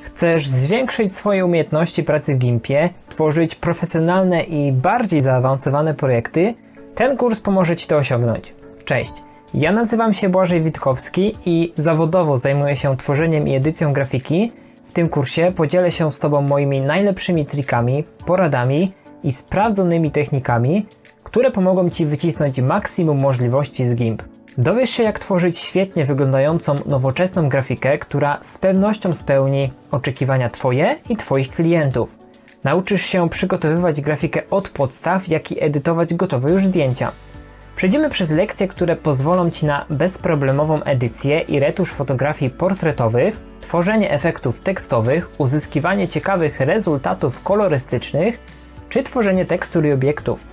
Chcesz zwiększyć swoje umiejętności pracy w GIMPie, tworzyć profesjonalne i bardziej zaawansowane projekty? Ten kurs pomoże Ci to osiągnąć. Cześć, ja nazywam się Błażej Witkowski i zawodowo zajmuję się tworzeniem i edycją grafiki. W tym kursie podzielę się z Tobą moimi najlepszymi trikami, poradami i sprawdzonymi technikami, które pomogą Ci wycisnąć maksimum możliwości z GIMP. Dowiesz się, jak tworzyć świetnie wyglądającą, nowoczesną grafikę, która z pewnością spełni oczekiwania Twoje i Twoich klientów. Nauczysz się przygotowywać grafikę od podstaw, jak i edytować gotowe już zdjęcia. Przejdziemy przez lekcje, które pozwolą Ci na bezproblemową edycję i retusz fotografii portretowych, tworzenie efektów tekstowych, uzyskiwanie ciekawych rezultatów kolorystycznych czy tworzenie tekstur i obiektów.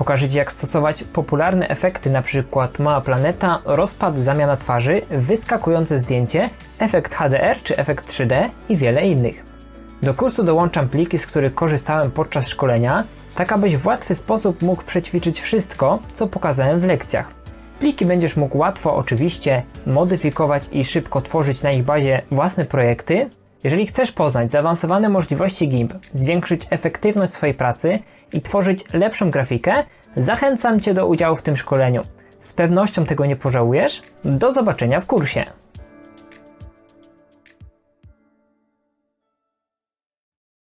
Pokażę Ci, jak stosować popularne efekty, np. mała planeta, rozpad, zamiana twarzy, wyskakujące zdjęcie, efekt HDR czy efekt 3D i wiele innych. Do kursu dołączam pliki, z których korzystałem podczas szkolenia, tak abyś w łatwy sposób mógł przećwiczyć wszystko, co pokazałem w lekcjach. Pliki będziesz mógł łatwo, oczywiście, modyfikować i szybko tworzyć na ich bazie własne projekty. Jeżeli chcesz poznać zaawansowane możliwości GIMP, zwiększyć efektywność swojej pracy i tworzyć lepszą grafikę, zachęcam Cię do udziału w tym szkoleniu. Z pewnością tego nie pożałujesz. Do zobaczenia w kursie.